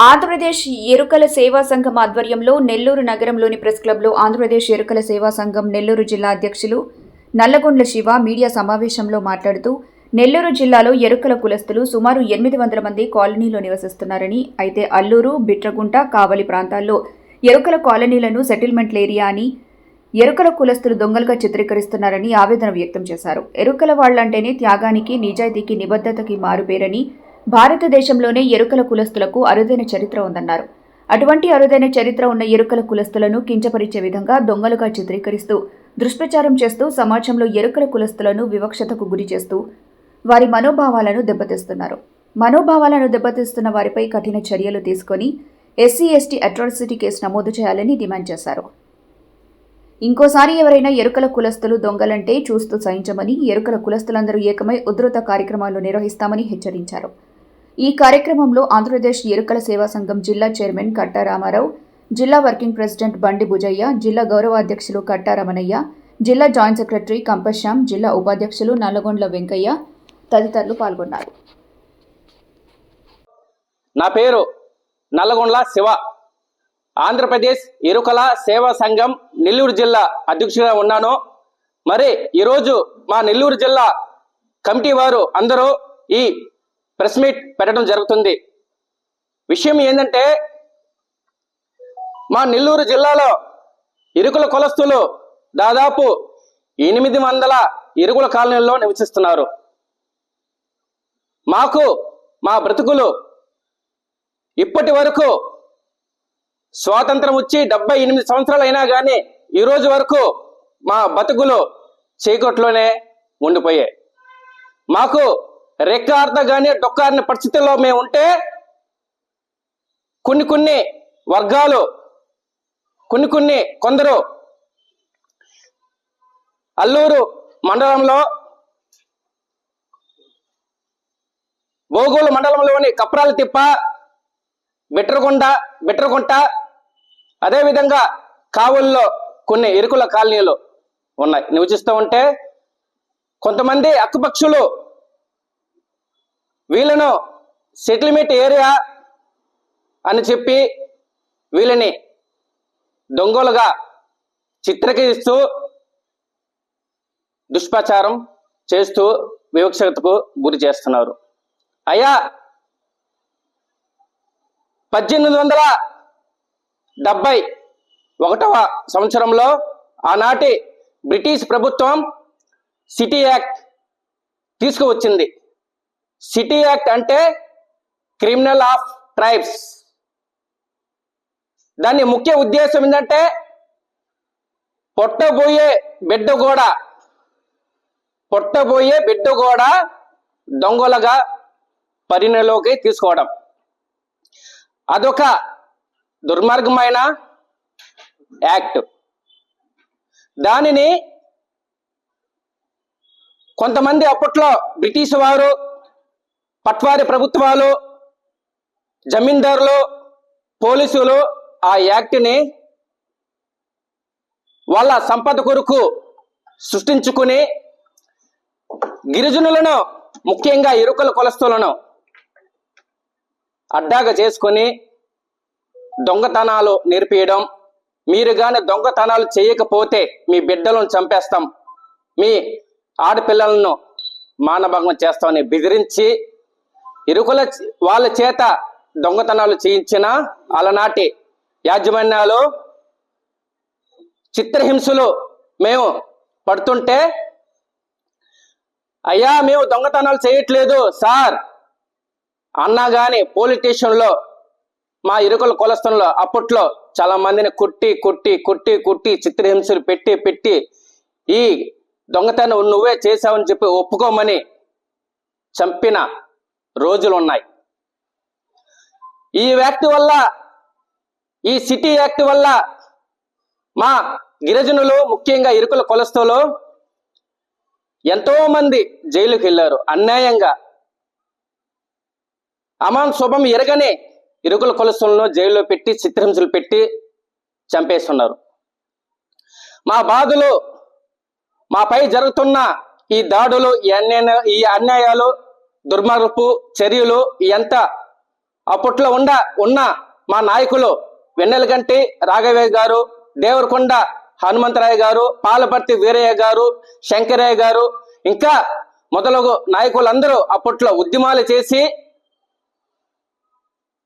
ఆంధ్రప్రదేశ్ ఎరుకల సేవా సంఘం ఆధ్వర్యంలో నెల్లూరు నగరంలోని ప్రెస్ క్లబ్లో ఆంధ్రప్రదేశ్ ఎరుకల సేవా సంఘం నెల్లూరు జిల్లా అధ్యక్షులు నల్లగొండ్ల శివ మీడియా సమావేశంలో మాట్లాడుతూ నెల్లూరు జిల్లాలో ఎరుకల కులస్తులు సుమారు ఎనిమిది వందల మంది కాలనీలో నివసిస్తున్నారని అయితే అల్లూరు బిట్రగుంట కావలి ప్రాంతాల్లో ఎరుకల కాలనీలను సెటిల్మెంట్ ఏరియా అని ఎరుకల కులస్తులు దొంగలుగా చిత్రీకరిస్తున్నారని ఆవేదన వ్యక్తం చేశారు. ఎరుకల వాళ్ళంటేనే త్యాగానికి నిజాయితీకి నిబద్ధతకి మారుపేరని భారతదేశంలోనే ఎరుకల కులస్తులకు అరుదైన చరిత్ర ఉందన్నారు. అటువంటి అరుదైన చరిత్ర ఉన్న ఎరుకల కులస్తులను కించపరిచే విధంగా దొంగలుగా చిత్రీకరిస్తూ దుష్ప్రచారం చేస్తూ సమాజంలో ఎరుకల కులస్తులను వివక్షతకు గురి చేస్తూ వారి మనోభావాలను దెబ్బతీస్తున్నారు. మనోభావాలను దెబ్బతీస్తున్న వారిపై కఠిన చర్యలు తీసుకొని ఎస్సీ ఎస్టీ అట్రాసిటీ కేసు నమోదు చేయాలని డిమాండ్ చేశారు. ఇంకోసారి ఎవరైనా ఎరుకల కులస్తులు దొంగలంటే చూస్తూ సహించమని ఎరుకల కులస్తులందరూ ఏకమై ఉధృత కార్యక్రమాలు నిర్వహిస్తామని హెచ్చరించారు. ఈ కార్యక్రమంలో ఆంధ్రప్రదేశ్ ఎరుకల సేవా సంఘం జిల్లా చైర్మన్ కట్టా రామారావు జిల్లా వర్కింగ్ ప్రెసిడెంట్ బండి భుజయ్య జిల్లా గౌరవాధ్యక్షులు కట్టా రమణయ్య జిల్లా జాయింట్ సెక్రటరీ కంపశ్యామ్ జిల్లా ఉపాధ్యక్షులు నల్లగొండ్ల వెంకయ్య తదితరులు పాల్గొన్నారు. నా పేరు నల్లగొండ్ల శివ. ఆంధ్రప్రదేశ్ ఎరుకల సేవా సంఘం నెల్లూరు జిల్లా అధ్యక్షుడిగా ఉన్నాను. మరి ఈరోజు మా నెల్లూరు జిల్లా కమిటీ వారు అందరూ ఈ ప్రెస్ మీట్ పెట్టడం జరుగుతుంది. విషయం ఏంటంటే మా నెల్లూరు జిల్లాలో ఇరుకుల కులస్తులు దాదాపు ఎనిమిది వందల ఇరుగుల కాలనీల్లో నివసిస్తున్నారు. మాకు మా బ్రతుకులు ఇప్పటి వరకు స్వాతంత్రం వచ్చి డెబ్బై ఎనిమిది సంవత్సరాలు అయినా కానీ ఈరోజు వరకు మా బతుకులు చీకట్లోనే ఉండిపోయాయి. మాకు రెక్కార్త కానీ డొక్కారిన పరిస్థితుల్లో మేము ఉంటే కొన్ని కొన్ని వర్గాలు కొన్ని కొన్ని కొందరు అల్లూరు మండలంలో బోగోలు మండలంలోని కప్రాల తిప్ప బిట్రకొండ బిట్రకుంట అదేవిధంగా కావుల్లో కొన్ని ఇరుకుల కాలనీలు ఉన్నాయి. నివసిస్తూ ఉంటే కొంతమంది అక్కుపక్షులు వీళ్ళను సెటిల్మెంట్ ఏరియా అని చెప్పి వీళ్ళని దొంగలుగా చిత్రీకరిస్తూ దుష్ప్రచారం చేస్తూ వివక్షతకు గురి చేస్తున్నారు. అయ్యా పద్దెనిమిది వందల డెబ్బై ఒకటవ సంవత్సరంలో ఆనాటి బ్రిటిష్ ప్రభుత్వం సిటీ యాక్ట్ తీసుకువచ్చింది. సిటీ యాక్ట్ అంటే క్రిమినల్ ఆఫ్ ట్రైబ్స్. దాని ముఖ్య ఉద్దేశం ఏంటంటే పొట్టబోయే బిడ్డ కూడా పొట్టబోయే బిడ్డ కూడా దొంగలుగా పరిణలోకి తీసుకోవడం. అదొక దుర్మార్గమైన యాక్ట్. దానిని కొంతమంది అప్పట్లో బ్రిటిష్ వారు పట్వారి ప్రభుత్వాలు జమీందారులు పోలీసులు ఆ యాక్ట్ని వాళ్ళ సంపద కొరకు సృష్టించుకుని గిరిజనులను ముఖ్యంగా ఇరుకల కొలస్తులను అడ్డాగా చేసుకొని దొంగతనాలు నేర్పియడం మీరు కానీ దొంగతనాలు చేయకపోతే మీ బిడ్డలను చంపేస్తాం మీ ఆడపిల్లలను మానభంగం చేస్తామని బెదిరించి ఇరుకుల వాళ్ళ చేత దొంగతనాలు చేయించిన అలనాటి యాజమాన్యాలు చిత్రహింసలు మేము పడుతుంటే అయ్యా మేము దొంగతనాలు చేయట్లేదు సార్ అన్నా కానీ పోలీస్ స్టేషన్లో మా ఇరుకుల కొలస్తంలో అప్పట్లో చాలా మందిని కుట్టి కుట్టి కుట్టి కుట్టి చిత్రహింసలు పెట్టి పెట్టి ఈ దొంగతనం నువ్వే చేశావని చెప్పి ఒప్పుకోమని చంపిన రోజులు ఉన్నాయి ఈ యాక్ట్ వల్ల ఈ సిటీ యాక్ట్ వల్ల మా గిరిజనులు ముఖ్యంగా ఇరుకుల కొలస్తలో ఎంతో మంది జైలుకి వెళ్ళారు అన్యాయంగా అమాన్ శుభం ఎరగనే ఇరుకుల కొలసలను జైల్లో పెట్టి చిత్రహింసలు పెట్టి చంపేస్తున్నారు. మా బాధలు మాపై జరుగుతున్న ఈ దాడులు ఈ అన్యాయ ఈ అన్యాయాలు దుర్మార్గపు చర్యలు ఎంత అప్పట్లో ఉండ ఉన్న మా నాయకులు వెన్నెలగంటి రాఘవయ్య గారు దేవరకొండ హనుమంతరాయ గారు పాలపర్తి వీరయ్య గారు శంకరయ్య గారు ఇంకా మొదలగు నాయకులందరూ అప్పట్లో ఉద్యమాలు చేసి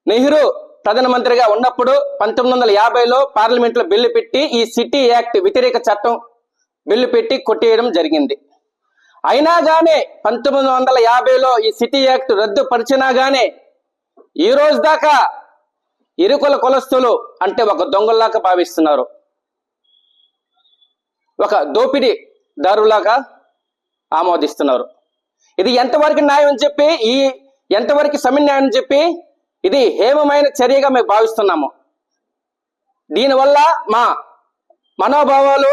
నెహ్రూ ప్రధానమంత్రిగా ఉన్నప్పుడు పంతొమ్మిది వందల యాభైలో పార్లమెంట్లో బిల్లు పెట్టి ఈ సిటీ యాక్ట్ వ్యతిరేక చట్టం బిల్లు పెట్టి కొట్టేయడం జరిగింది. అయినా గానే పంతొమ్మిది వందల యాభైలో ఈ సిటీ యాక్ట్ రద్దుపరిచినా గానే ఈ రోజు దాకా ఇరుకుల కులస్తులు అంటే ఒక దొంగల్లాగా భావిస్తున్నారు. ఒక దోపిడీ దారులాగా ఆమోదిస్తున్నారు. ఇది ఎంతవరకు న్యాయం అని చెప్పి ఈ ఎంతవరకు సమన్యాయం అని చెప్పి ఇది హేమమైన చర్యగా మేము భావిస్తున్నాము. దీనివల్ల మా మనోభావాలు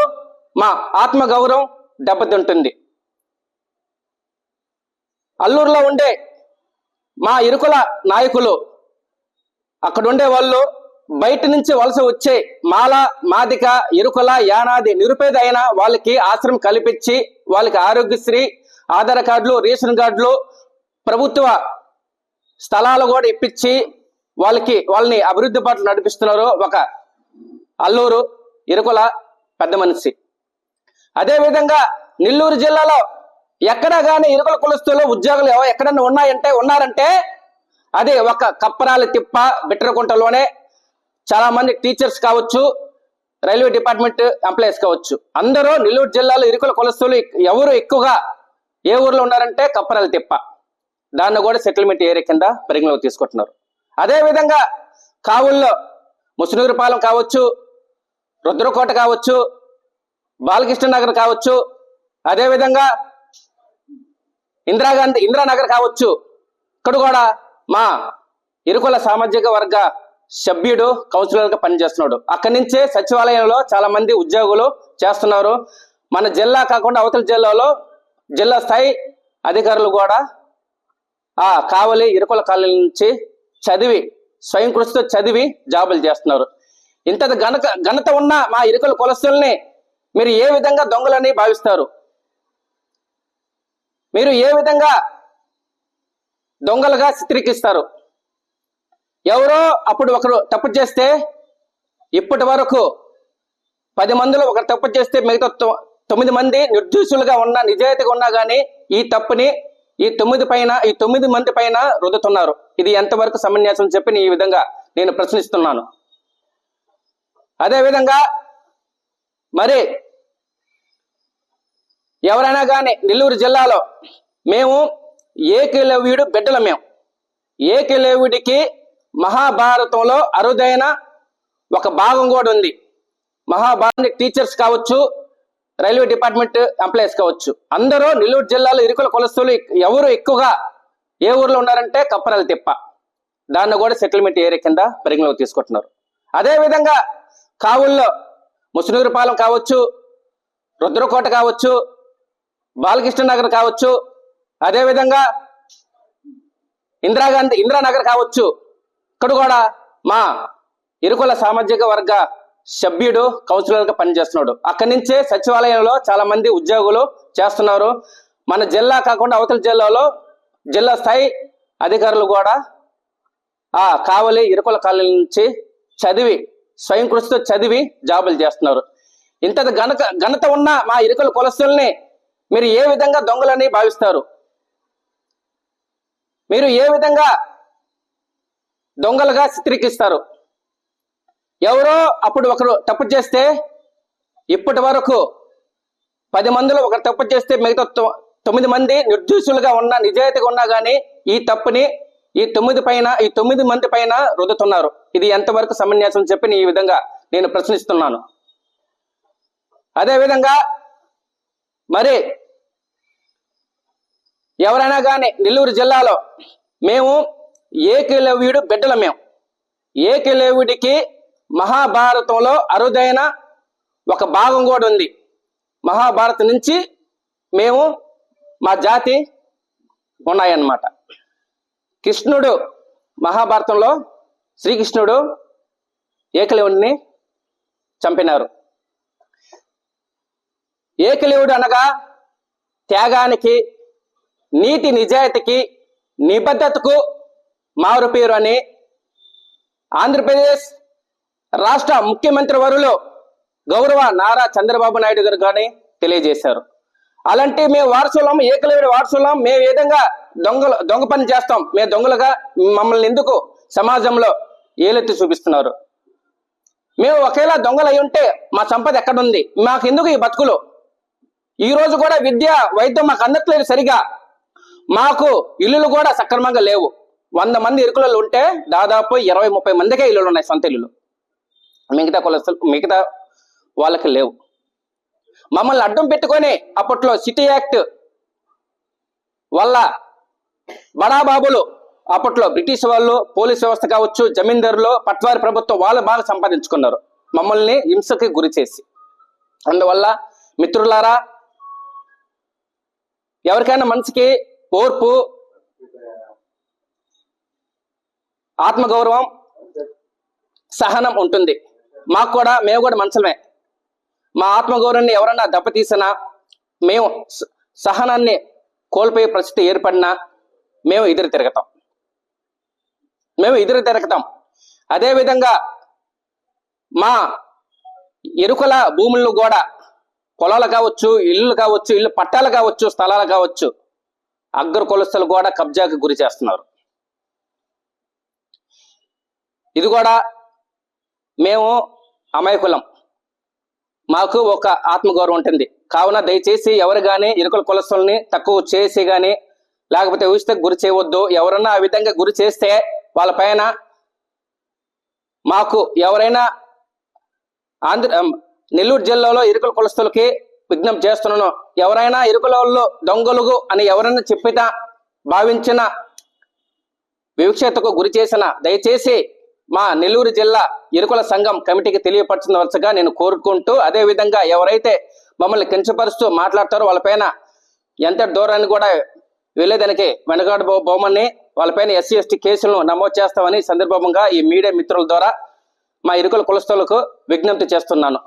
మా ఆత్మగౌరవం దెబ్బతింటుంది. అల్లూరులో ఉండే మా ఇరుకుల నాయకులు అక్కడుండే వాళ్ళు బయట నుంచి వలస వచ్చే మాల మాదిక ఇరుకుల యానాది నిరుపేద అయిన వాళ్ళకి ఆశ్రమం కల్పించి వాళ్ళకి ఆరోగ్యశ్రీ ఆధార్ కార్డులు రేషన్ కార్డులు ప్రభుత్వ స్థలాలు కూడా ఇప్పించి వాళ్ళకి వాళ్ళని అభివృద్ధి పట్ల నడిపిస్తున్నారు ఒక అల్లూరు ఇరుకుల పెద్ద మనిషి. అదేవిధంగా నెల్లూరు జిల్లాలో ఎక్కడ కానీ ఇరుకుల కులస్తులు ఉద్యోగులు ఎవ- ఎక్కడన్నా ఉన్నాయంటే ఉన్నారంటే అది ఒక కప్పరాల తిప్ప బిట్రకుంటలోనే చాలా మంది టీచర్స్ కావచ్చు రైల్వే డిపార్ట్మెంట్ ఎంప్లాయీస్ కావచ్చు. అందరూ నెల్లూరు జిల్లాలో ఇరుకుల కులస్తులు ఎవరు ఎక్కువగా ఏ ఊర్లో ఉన్నారంటే కప్పరాల తిప్ప. దాన్ని కూడా సెటిల్మెంట్ ఏరియా కింద పరిగణలోకి తీసుకుంటున్నారు. అదేవిధంగా కావుల్లో ముసునూరుపాలెం కావచ్చు రుద్రకోట కావచ్చు బాలకృష్ణ నగర్ కావచ్చు అదేవిధంగా ఇందిరాగాంధీ ఇందిరానగర్ కావచ్చు. ఇక్కడ కూడా మా ఇరుకుల సామాజిక వర్గ సభ్యుడు కౌన్సిలర్గా పనిచేస్తున్నాడు. అక్కడి నుంచే సచివాలయంలో చాలా మంది ఉద్యోగులు చేస్తున్నారు. మన జిల్లా కాకుండా అవతల జిల్లాలో జిల్లా స్థాయి అధికారులు కూడా ఆ కావలి ఇరుకుల కాలనీ నుంచి చదివి స్వయం కృషితో చదివి జాబులు చేస్తున్నారు. ఇంత ఘనత ఘనత ఉన్న మా ఇరుకుల కులస్తుల్ని మీరు ఏ విధంగా దొంగలని భావిస్తారు? మీరు ఏ విధంగా దొంగలుగా చిత్రీకరిస్తారు? ఎవరో అప్పుడు ఒకరు తప్పు చేస్తే ఇప్పటి వరకు పది మందిలో ఒకరు తప్పు చేస్తే మిగతా తొమ్మిది మంది నిర్దోషులుగా ఉన్న నిజాయితీగా ఉన్నా కానీ ఈ తప్పుని ఈ తొమ్మిది పైన ఈ తొమ్మిది మంది పైన రుద్దుతున్నారు. ఇది ఎంతవరకు సమన్యాసం చెప్పి నేను ఈ విధంగా నేను ప్రశ్నిస్తున్నాను. అదేవిధంగా మరి ఎవరైనా కానీ నెల్లూరు జిల్లాలో మేము ఏకలవ్యుడు బిడ్డల మేము. ఏకలవ్యుడికి మహాభారతంలో అరుదైన ఒక భాగం కూడా ఉంది. మహాభారత టీచర్స్ కావచ్చు రైల్వే డిపార్ట్మెంట్ ఎంప్లాయీస్ కావచ్చు. అందరూ నెల్లూరు జిల్లాలో ఇరుకుల కులస్తులు ఎవరు ఎక్కువగా ఏ ఊర్లో ఉన్నారంటే కప్పరల తిప్ప. దాన్ని కూడా సెటిల్మెంట్ ఏరియా కింద పరిగణలోకి తీసుకుంటున్నారు. అదేవిధంగా కావుల్లో ముసునూరుపాలెం కావచ్చు రుద్రకోట కావచ్చు బాలకృష్ణ నగర్ కావచ్చు అదేవిధంగా ఇందిరాగాంధీ ఇందిరానగర్ కావచ్చు. ఇక్కడ కూడా మా ఇరుకుల సామాజిక వర్గ సభ్యుడు కౌన్సిలర్గా పనిచేస్తున్నాడు. అక్కడి నుంచే సచివాలయంలో చాలా మంది ఉద్యోగులు చేస్తున్నారు. మన జిల్లా కాకుండా అవతల జిల్లాలో జిల్లా స్థాయి అధికారులు కూడా ఆ కావలి ఇరుకుల కాలనీ నుంచి చదివి స్వయం కృషితో చదివి జాబులు చేస్తున్నారు. ఇంత ఘనత ఘనత ఉన్న మా ఇరుకుల కులస్తుల్ని మీరు ఏ విధంగా దొంగలని భావిస్తారు? మీరు ఏ విధంగా దొంగలుగా చిత్రీకరిస్తారు? ఎవరో అప్పుడు ఒకరు తప్పు చేస్తే ఇప్పటి వరకు పది మందిలో ఒకరు తప్పు చేస్తే మిగతా తొ- తొమ్మిది మంది నిర్దోషులుగా ఉన్న నిజాయితీగా ఉన్నా కానీ ఈ తప్పుని ఈ తొమ్మిది పైన ఈ తొమ్మిది మంది పైన రుదుతున్నారు ఇది ఎంతవరకు సమన్యాసం చెప్పి ఈ విధంగా నేను ప్రశ్నిస్తున్నాను. అదేవిధంగా మరి ఎవరైనా కానీ నెల్లూరు జిల్లాలో మేము ఏకలవ్యుడు బిడ్డల మేము. ఏకలవ్యుడికి మహాభారతంలో అరుదైన ఒక భాగం కూడా ఉంది. మహాభారతం నుంచి మేము మా జాతి ఉన్నాయన్నమాట. కృష్ణుడు మహాభారతంలో శ్రీకృష్ణుడు ఏకలవుడిని చంపినారు. ఏకలేవుడు అనగా త్యాగానికి నీతి నిజాయితీకి నిబద్ధతకు మారు పేరు అని ఆంధ్రప్రదేశ్ రాష్ట్ర ముఖ్యమంత్రి వరులు గౌరవ నారా చంద్రబాబు నాయుడు గారు కానీ తెలియజేశారు. అలాంటి మేము వారసులం ఏకలేవుడి వారసులం మేము ఏ విధంగా దొంగలు దొంగ పని చేస్తాం. మేము దొంగలుగా మమ్మల్ని ఎందుకు సమాజంలో ఏలెత్తి చూపిస్తున్నారు? మేము ఒకేలా దొంగలు అయి ఉంటే మా సంపద ఎక్కడుంది? మాకు ఎందుకు ఈ బతుకులు? ఈ రోజు కూడా విద్య వైద్యం మాకు అందట్లేదు సరిగా. మాకు ఇల్లులు కూడా సక్రమంగా లేవు. వంద మంది ఇరుకులలో ఉంటే దాదాపు ఇరవై ముప్పై మందికే ఇల్లులు ఉన్నాయి సొంత ఇల్లులు. మిగతా కులస్తులు మిగతా వాళ్ళకి లేవు. మమ్మల్ని అడ్డం పెట్టుకొని అప్పట్లో సిటీ యాక్ట్ వల్ల బడాబాబులు అప్పట్లో బ్రిటిష్ వాళ్ళు పోలీస్ వ్యవస్థ కావచ్చు జమీందారులు పట్వారి ప్రభుత్వం వాళ్ళు బాగా సంపాదించుకున్నారు. మమ్మల్ని హింసకి గురి చేసి. అందువల్ల మిత్రులారా ఎవరికైనా మనసుకి ఓర్పు ఆత్మగౌరవం సహనం ఉంటుంది. మాకు కూడా మేము కూడా మనుషులమే మా ఆత్మగౌరవాన్ని ఎవరన్నా దెబ్బతీసినా మేము స- సహనాన్ని కోల్పోయే పరిస్థితి ఏర్పడినా మేము ఎదురు తిరగతాం. మేము ఎదురు తిరగతాం. అదేవిధంగా మా ఎరుకల భూములను కూడా పొలాలు కావచ్చు ఇళ్ళు కావచ్చు ఇల్లు పట్టాలు కావచ్చు స్థలాలు కావచ్చు అగ్ర కులస్తులు కూడా కబ్జాకి గురి చేస్తున్నారు. ఇది కూడా మేము అమాయకులం. మాకు ఒక ఆత్మగౌరవం ఉంటుంది. కావున దయచేసి ఎవరు కానీ ఇరుకుల కులస్తుల్ని తక్కువ చేసి కానీ లేకపోతే ఊహిస్తే గురి చేయవద్దు. ఎవరన్నా ఆ విధంగా గురి చేస్తే వాళ్ళ పైన మాకు ఎవరైనా ఆంధ్ర నెల్లూరు జిల్లాలో ఇరుకుల కులస్తులకి విజ్ఞప్తి చేస్తున్నాను. ఎవరైనా ఇరుకులలో దొంగలుగు అని ఎవరైనా చెప్పినా భావించిన వివక్షతకు గురి చేసిన దయచేసి మా నెల్లూరు జిల్లా ఇరుకుల సంఘం కమిటీకి తెలియపరచవలసగా నేను కోరుకుంటూ అదేవిధంగా ఎవరైతే మమ్మల్ని కించపరుస్తూ మాట్లాడతారో వాళ్ళపైన ఎంత దూరాన్ని కూడా వెళ్ళేదానికి వెనకాడు బొమ్మని వాళ్ళపైన ఎస్సీ ఎస్టీ కేసులను నమోదు చేస్తామని సందర్భంగా ఈ మీడియా మిత్రుల ద్వారా మా ఇరుకుల కులస్తులకు విజ్ఞప్తి చేస్తున్నాను.